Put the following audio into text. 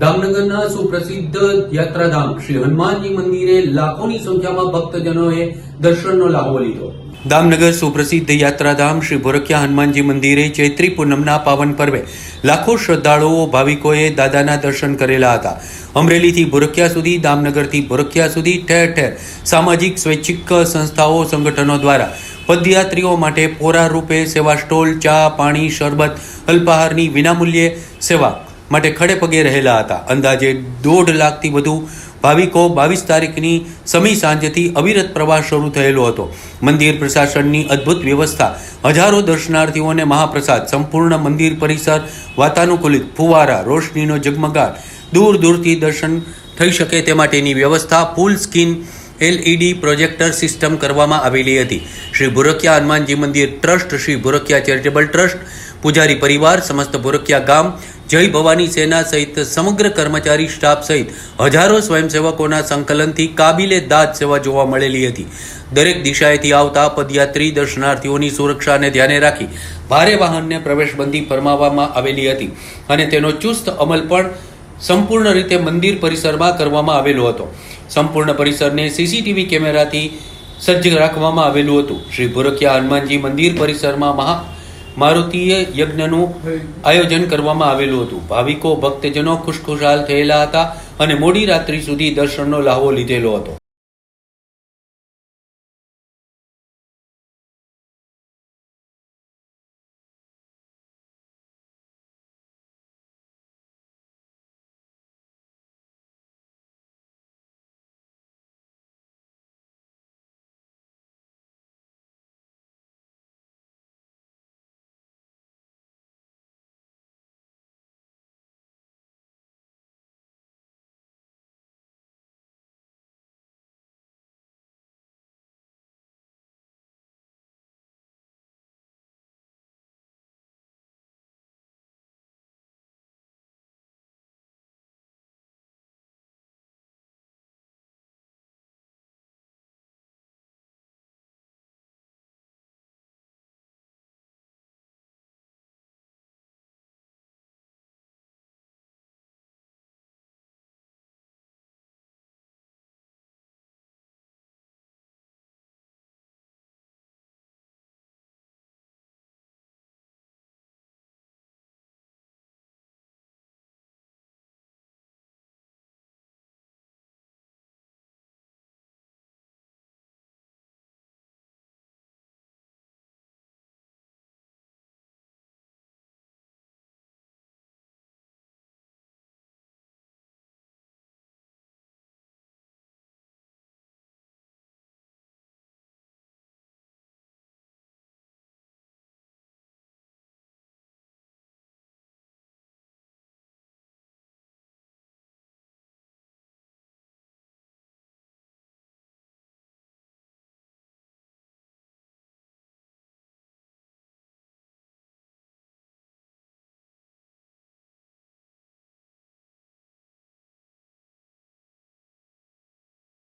દામનગરના સુપ્રસિદ્ધ યાત્રાધામ શ્રી હનુમાનજી મંદિરે લાખોની સંખ્યામાં ભક્તજનોએ દર્શનનો લાભો લીધો. દામનગર સુપ્રસિદ્ધ યાત્રાધામ શ્રી ભોરખિયા હનુમાનજી મંદિરે ચૈત્રી પૂનમના પાવન પર્વે લાખો શ્રદ્ધાળુઓ, ભાવિકોએ દાદાના દર્શન કરેલા હતા. અમરેલીથી ભોરખિયા સુધી, દામનગરથી ભોરખિયા સુધી ઠેર ઠેર સામાજિક, સ્વૈચ્છિક સંસ્થાઓ, સંગઠનો દ્વારા પદયાત્રીઓ માટે પોરા રૂપે સેવા સ્ટોલ, ચા, પાણી, શરબત, અલ્પાહારની વિનામૂલ્યે સેવા માટે ખડે પગે રહેલા હતા. અંદાજે દોઢ લાખથી વધુ ભાવિકો બાવીસ તારીખની સમી સાંજેથી અવિરત પ્રવાસ શરૂ થયેલો હતો. મંદિર પ્રશાસનની અદ્ભુત વ્યવસ્થા, હજારો દર્શનાર્થીઓને મહાપ્રસાદ, સંપૂર્ણ મંદિર પરિસર, વાતાનુકૂલિત ફુવારા, રોશનીનો જગમગાટ દૂર દૂરથી દર્શન થઈ શકે તે માટેની વ્યવસ્થા full screen LED projector system કરવામાં આવેલી હતી. શ્રી ભુરકિયા હનુમાનજી મંદિર trust, Shri Bhurkiya charitable trust, પૂજારી પરિવાર, સમસ્ત ભુરકિયા ગામ જય ભવાની સેના સહિત સમગ્ર કર્મચારી સ્ટાફ સહિત હજારો સ્વયંસેવકોના સંકલનથી કાબિલે દાદ સેવા જોવા મળેલી હતી. દરેક દિશાએથી આવતા પદયાત્રી, દર્શનાર્થીઓની સુરક્ષાને ધ્યાને રાખી ભારે વાહનને પ્રવેશબંધી ફરમાવવામાં આવેલી હતી અને તેનો ચુસ્ત અમલ પણ સંપૂર્ણ રીતે મંદિર પરિસરમાં કરવામાં આવેલો હતો. સંપૂર્ણ પરિસરને સીસીટીવી કેમેરાથી સજ્જ રાખવામાં આવેલું હતું. શ્રી ભુરખિયા હનુમાનજી મંદિર પરિસરમાં મહા મારુતિય યજ્ઞનું આયોજન કરવામાં આવેલું હતું. ભાવિકો ભક્તજનો ખુશખુશાલ થયેલા હતા અને મોડી રાત્રિ સુધી દર્શનનો લાહવો લીધેલો હતો.